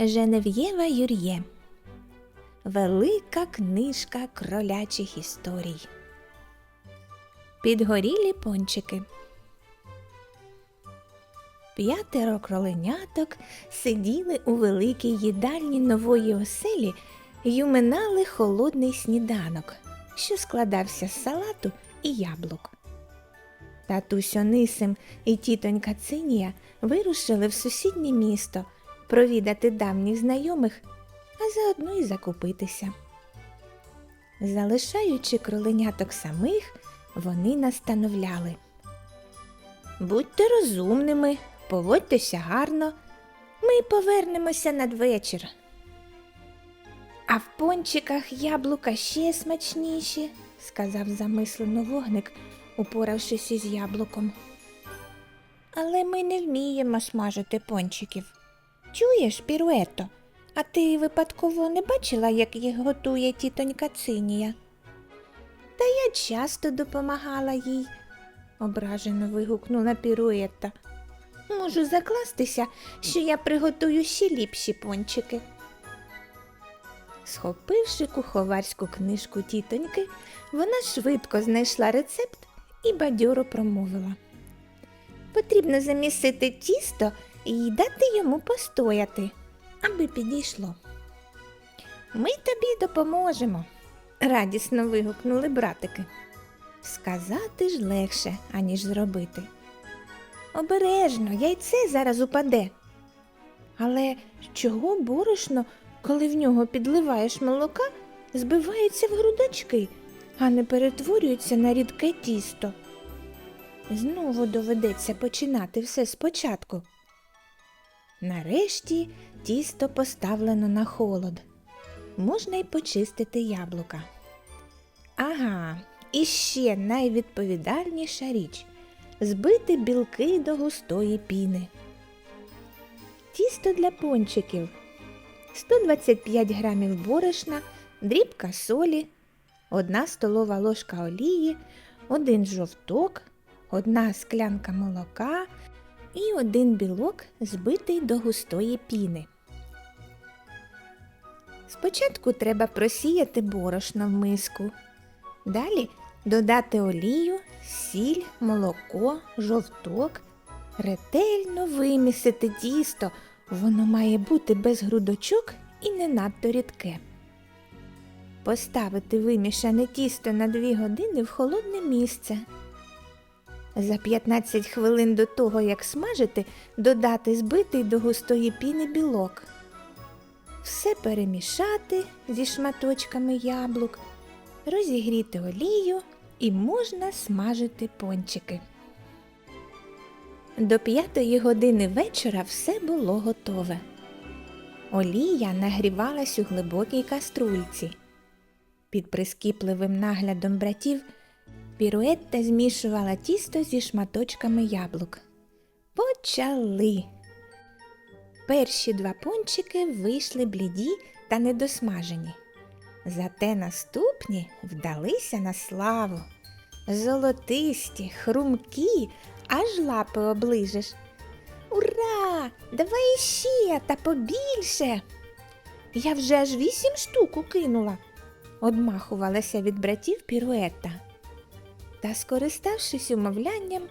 Женев'єва Юр'є. Велика книжка кролячих історій. Підгорілі пончики. П'ятеро кроленяток сиділи у великій їдальні нової оселі й уминали холодний сніданок, що складався з салату і яблук. Татусь Онисим і тітонька Цинія вирушили в сусіднє місто провідати давніх знайомих, а заодно й закупитися. Залишаючи кроленяток самих, вони настановляли. Будьте розумними, поводьтеся гарно, ми повернемося надвечір. А в пончиках яблука ще смачніші, сказав замислено вогник, упоравшись із яблуком. Але ми не вміємо смажити пончиків. Чуєш, Піруето, а ти випадково не бачила, як їх готує тітонька Цинія? Та я часто допомагала їй, ображено вигукнула Піруета. Можу закластися, що я приготую ще ліпші пончики. Схопивши куховарську книжку тітоньки, вона швидко знайшла рецепт і бадьоро промовила. Потрібно замісити тісто і дати йому постояти, аби підійшло. Ми тобі допоможемо, радісно вигукнули братики. Сказати ж легше, аніж зробити. Обережно, яйце зараз упаде. Але чого борошно, коли в нього підливаєш молока, збивається в грудочки, а не перетворюється на рідке тісто? Знову доведеться починати все спочатку. Нарешті тісто поставлено на холод. Можна й почистити яблука. Ага, і ще найвідповідальніша річ збити білки до густої піни. Тісто для пончиків 125 грамів борошна, дрібка солі, 1 столова ложка олії, 1 жовток, 1 склянка молока і 1 білок, збитий до густої піни. Спочатку треба просіяти борошно в миску. Далі додати олію, сіль, молоко, жовток, ретельно вимісити тісто. Воно має бути без грудочок і не надто рідке. Поставити вимішане тісто на 2 години в холодне місце. За 15 хвилин до того, як смажити, додати збитий до густої піни білок. Все перемішати зі шматочками яблук, розігріти олію і можна смажити пончики. До п'ятої години вечора все було готове. Олія нагрівалась у глибокій каструльці. Під прискіпливим наглядом братів Піруетта змішувала тісто зі шматочками яблук. Почали. Перші два пончики вийшли бліді та недосмажені. Зате наступні вдалися на славу. Золотисті, хрумкі, аж лапи оближеш. Ура! Давай іще та побільше. Я вже аж вісім штук укинула, одмахувалася від братів піруета. Та, скориставшись умовлянням,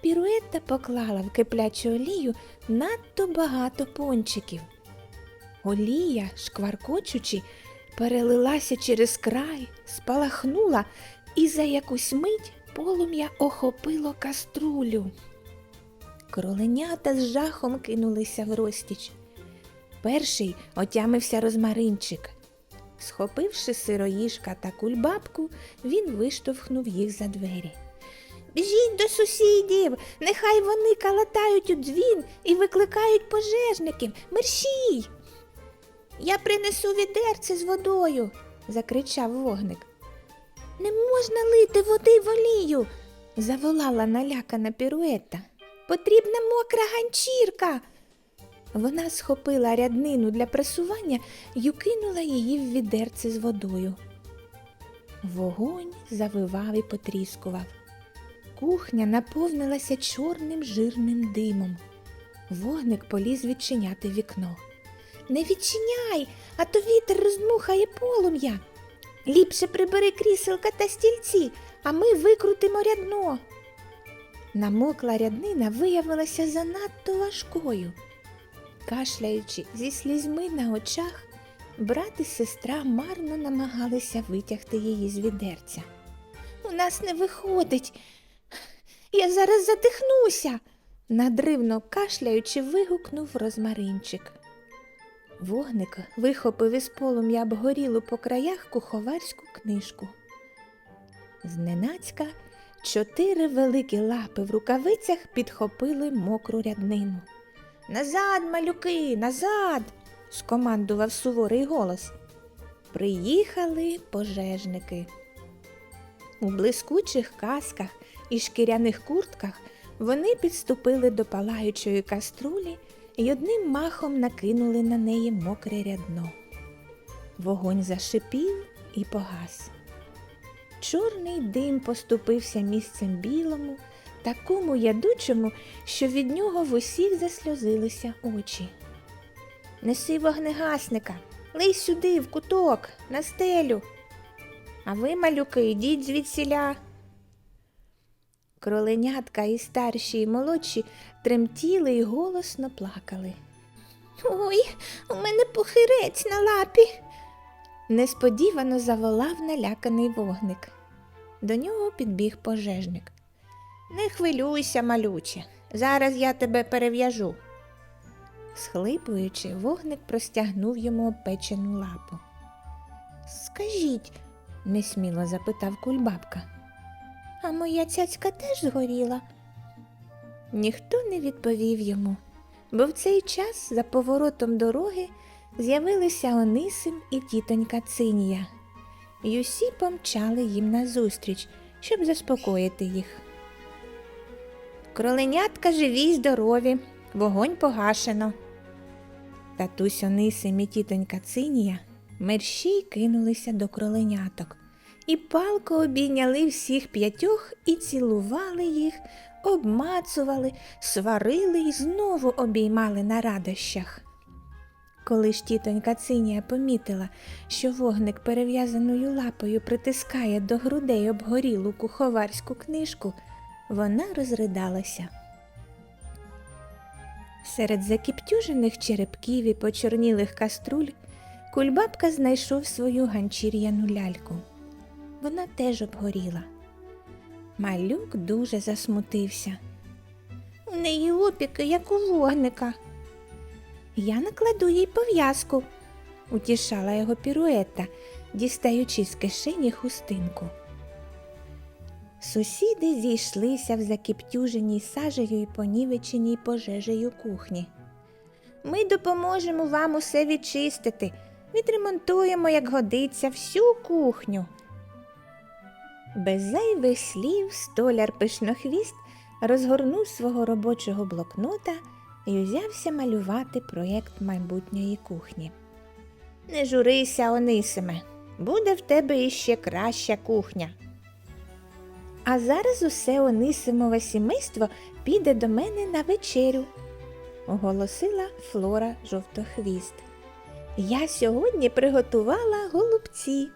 піруета поклала в киплячу олію надто багато пончиків. Олія, шкваркочучи, перелилася через край, спалахнула і за якусь мить полум'я охопило каструлю. Кроленята з жахом кинулися в розтіч. Перший отямився розмаринчик. Схопивши сироїжка та кульбабку, він виштовхнув їх за двері. Біжіть до сусідів, нехай вони калатають у дзвін і викликають пожежників. Мерщій. Я принесу відерце з водою, закричав вогник. Не можна лити води в олію, заволала налякана піруета. Потрібна мокра ганчірка. Вона схопила ряднину для пресування й укинула її в відерце з водою. Вогонь завивав і потріскував. Кухня наповнилася чорним жирним димом. Вогник поліз відчиняти вікно. Не відчиняй, а то вітер роздмухає полум'я. Ліпше прибери кріселка та стільці, а ми викрутимо рядно. Намокла ряднина виявилася занадто важкою. Кашляючи зі слізьми на очах, брат і сестра марно намагалися витягти її з відерця. У нас не виходить. Я зараз задихнуся, надривно кашляючи, вигукнув розмаринчик. Вогник вихопив із полум'я обгорілу по краях куховарську книжку. Зненацька чотири великі лапи в рукавицях підхопили мокру ряднину. Назад, малюки, назад. скомандував суворий голос. Приїхали пожежники. У блискучих касках і шкіряних куртках вони підступили до палаючої каструлі і одним махом накинули на неї мокре рядно. Вогонь зашипів і погас. Чорний дим поступився місцем білому, такому ядучому, що від нього в усіх засльозилися очі. Неси вогнегасника, лий сюди, в куток, на стелю. А ви, малюки, йдіть звідсіля. Кроленятка і старші, і молодші тремтіли і голосно плакали. Ой, у мене похирець на лапі. Несподівано заволав наляканий вогник. До нього підбіг пожежник. Не хвилюйся, малюче, зараз я тебе перев'яжу. Схлипуючи, вогник простягнув йому опечену лапу. Скажіть, несміло запитав кульбабка. А моя цяцька теж згоріла. Ніхто не відповів йому, бо в цей час за поворотом дороги з'явилися Онисим і тітонька Цинія. І усі помчали їм назустріч, щоб заспокоїти їх. Кроленятка живі й здорові, вогонь погашено. Татусь Онисим і тітонька Цинія мерщій кинулися до кроленяток і палко обійняли всіх п'ятьох і цілували їх, обмацували, сварили і знову обіймали на радощах. Коли ж тітонька Цинія помітила, що вогник перев'язаною лапою притискає до грудей обгорілу куховарську книжку, вона розридалася. Серед закіптюжених черепків і почорнілих каструль кульбабка знайшов свою ганчір'яну ляльку. Вона теж обгоріла. Малюк дуже засмутився. У неї опіки, як у вогника. Я накладу їй пов'язку, утішала його піруета, дістаючи з кишені хустинку. Сусіди зійшлися в закіптюженій сажею і понівеченій пожежею кухні. Ми допоможемо вам усе відчистити, відремонтуємо, як годиться, всю кухню. Без зайвих слів столяр пишнохвіст розгорнув свого робочого блокнота і узявся малювати проєкт майбутньої кухні. Не журися, Онисиме, буде в тебе іще краща кухня. А зараз усе Онисимове сімейство піде до мене на вечерю, оголосила Флора жовтохвіст. Я сьогодні приготувала голубці.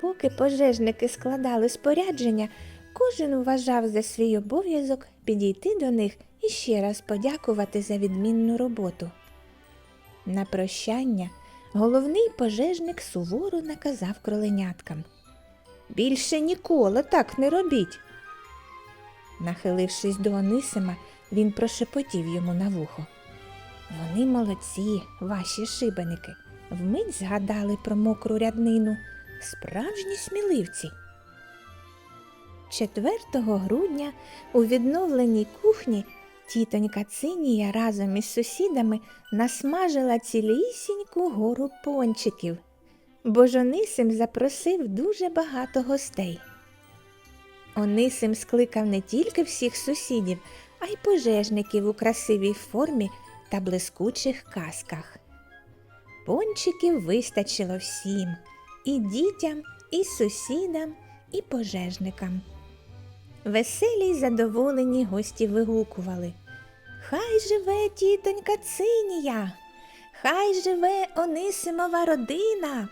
Поки пожежники складали спорядження, кожен вважав за свій обов'язок підійти до них і ще раз подякувати за відмінну роботу. На прощання головний пожежник суворо наказав кроленяткам. Більше ніколи так не робіть. Нахилившись до Онисима, він прошепотів йому на вухо. Вони молодці, ваші шибеники, вмить згадали про мокру ряднину, справжні сміливці. 4 грудня у відновленій кухні тітонька Цинія разом із сусідами насмажила цілісіньку гору пончиків, бо ж Онисим запросив дуже багато гостей. Онисим скликав не тільки всіх сусідів, а й пожежників у красивій формі та блискучих касках. Пончиків вистачило всім і дітям, і сусідам, і пожежникам. Веселі й задоволені гості вигукували Хай живе тітонька Цинія, Хай живе Онисимова родина.